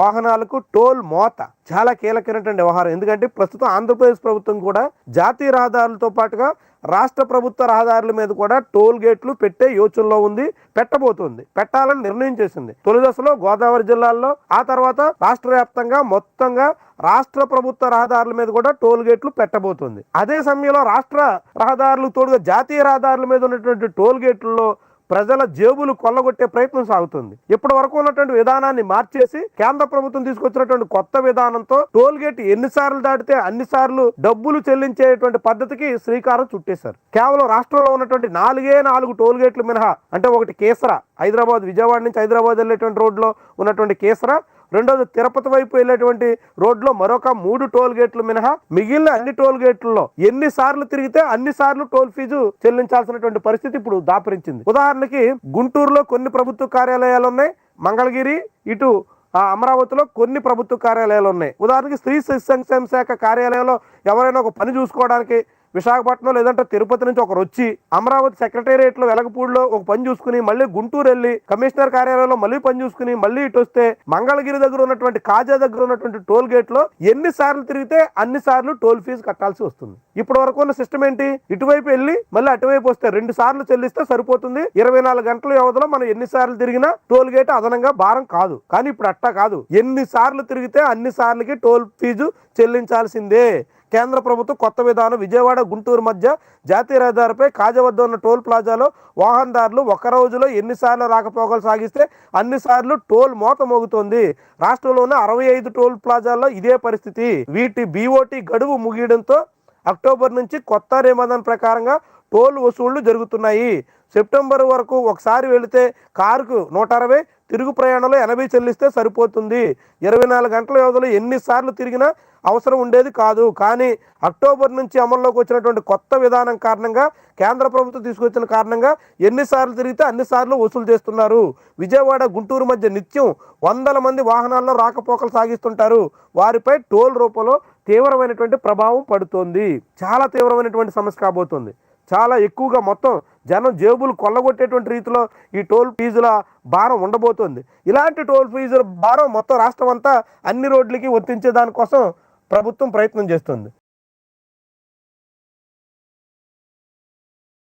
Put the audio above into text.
వాహనాలకు టోల్ మోత. చాలా కీలకమైనటువంటి వ్యవహారం. ఎందుకంటే ప్రస్తుతం ఆంధ్రప్రదేశ్ ప్రభుత్వం కూడా జాతీయ రహదారులతో పాటుగా రాష్ట్ర ప్రభుత్వ రహదారుల మీద కూడా టోల్ గేట్లు పెట్టే యోచనలో ఉంది పెట్టబోతుంది పెట్టాలని నిర్ణయం చేసింది. తొలి దశలో గోదావరి జిల్లాల్లో ఆ తర్వాత రాష్ట్ర వ్యాప్తంగా మొత్తంగా రాష్ట్ర ప్రభుత్వ రహదారుల మీద కూడా టోల్ గేట్లు పెట్టబోతుంది. అదే సమయంలో రాష్ట్ర రహదారులు తోడుగా జాతీయ రహదారుల మీద ఉన్నటువంటి టోల్ గేట్లలో ప్రజల జేబులు కొల్లగొట్టే ప్రయత్నం సాగుతుంది. ఇప్పటి వరకు ఉన్నటువంటి విధానాన్ని మార్చేసి కేంద్ర ప్రభుత్వం తీసుకొచ్చినటువంటి కొత్త విధానంతో టోల్ గేట్ ఎన్నిసార్లు దాటితే అన్నిసార్లు డబ్బులు చెల్లించేటువంటి పద్ధతికి శ్రీకారం చుట్టేశారు. కేవలం రాష్ట్రంలో ఉన్నటువంటి నాలుగే నాలుగు టోల్ గేట్లు మినహా అంటే ఒకటి కేసర హైదరాబాద్ విజయవాడ నుంచి హైదరాబాద్ వెళ్ళేటువంటి రోడ్లో ఉన్నటువంటి కేసర రెండోది తిరుపతి వైపు వెళ్ళేటువంటి రోడ్లో మరొక మూడు టోల్ గేట్లు మినహా మిగిలిన అన్ని టోల్ గేట్లలో ఎన్ని సార్లు తిరిగితే అన్ని సార్లు టోల్ ఫీజు చెల్లించాల్సినటువంటి పరిస్థితి ఇప్పుడు దాపరించింది. ఉదాహరణకి గుంటూరులో కొన్ని ప్రభుత్వ కార్యాలయాలు ఉన్నాయి. మంగళగిరి ఇటు ఆ అమరావతిలో కొన్ని ప్రభుత్వ కార్యాలయాలు ఉన్నాయి. ఉదాహరణకి స్త్రీ శిశు సంక్షేమ శాఖ కార్యాలయంలో ఎవరైనా ఒక పని చూసుకోవడానికి విశాఖపట్నం లేదంటే తిరుపతి నుంచి ఒకరు వచ్చి అమరావతి సెక్రటేరియట్లో వెలగపూడిలో ఒక పని చూసుకుని మళ్ళీ గుంటూరు వెళ్ళి కమిషనర్ కార్యాలయంలో మళ్ళీ పని చూసుకుని మళ్ళీ ఇటు వస్తే మంగళగిరి దగ్గర ఉన్నటువంటి కాజా దగ్గర ఉన్నటువంటి టోల్ గేట్లో ఎన్ని సార్లు తిరిగితే అన్ని సార్లు టోల్ ఫీజు కట్టాల్సి వస్తుంది. ఇప్పటి వరకు ఉన్న సిస్టమ్ ఏంటి? ఇటువైపు వెళ్ళి మళ్ళీ అటువైపు వస్తే రెండు సార్లు చెల్లిస్తే సరిపోతుంది. ఇరవై నాలుగు గంటల వ్యవధిలో మనం ఎన్ని సార్లు తిరిగినా టోల్ గేట్ అదనంగా భారం కాదు. కానీ ఇప్పుడు అట్టా కాదు. ఎన్ని సార్లు తిరిగితే అన్ని సార్లకి టోల్ ఫీజు చెల్లించాల్సిందే. కేంద్ర ప్రభుత్వం కొత్త విధానం విజయవాడ గుంటూరు మధ్య జాతీయ రహదారిపై కాజ వద్ద ఉన్న టోల్ ప్లాజాలో వాహనదారులు ఒక రోజులో ఎన్నిసార్లు రాకపోకలు సాగిస్తే అన్నిసార్లు టోల్ మోత మోగుతోంది రాష్ట్రంలో ఉన్న అరవై ఐదు టోల్ ప్లాజాల్లో ఇదే పరిస్థితి. వీటి బీఓటీ గడువు ముగియడంతో అక్టోబర్ నుంచి కొత్త నిబంధన ప్రకారంగా టోల్ వసూళ్ళు జరుగుతున్నాయి. సెప్టెంబర్ వరకు ఒకసారి వెళితే కారుకు నూట అరవై తిరుగు ప్రయాణంలో ఎనభై చెల్లిస్తే సరిపోతుంది. ఇరవై నాలుగు గంటల వ్యవధిలో ఎన్నిసార్లు తిరిగినా అవసరం ఉండేది కాదు. కానీ అక్టోబర్ నుంచి అమల్లోకి వచ్చినటువంటి కొత్త విధానం కారణంగా కేంద్ర ప్రభుత్వం తీసుకొచ్చిన కారణంగా ఎన్నిసార్లు తిరిగితే అన్నిసార్లు వసూలు చేస్తున్నారు. విజయవాడ గుంటూరు మధ్య నిత్యం వందల మంది వాహనాల్లో రాకపోకలు సాగిస్తుంటారు. వారిపై టోల్ రూపంలో తీవ్రమైనటువంటి ప్రభావం పడుతోంది. చాలా తీవ్రమైనటువంటి సమస్య కాబోతోంది. చాలా ఎక్కువగా మొత్తం జనం జేబులు కొల్లగొట్టేటువంటి రీతిలో ఈ టోల్ ఫీజుల భారం ఉండబోతోంది. ఇలాంటి టోల్ ఫీజుల భారం మొత్తం రాష్ట్రం అంతా అన్ని రోడ్లకి వర్తించే దానికోసం ప్రభుత్వం ప్రయత్నం చేస్తుంది.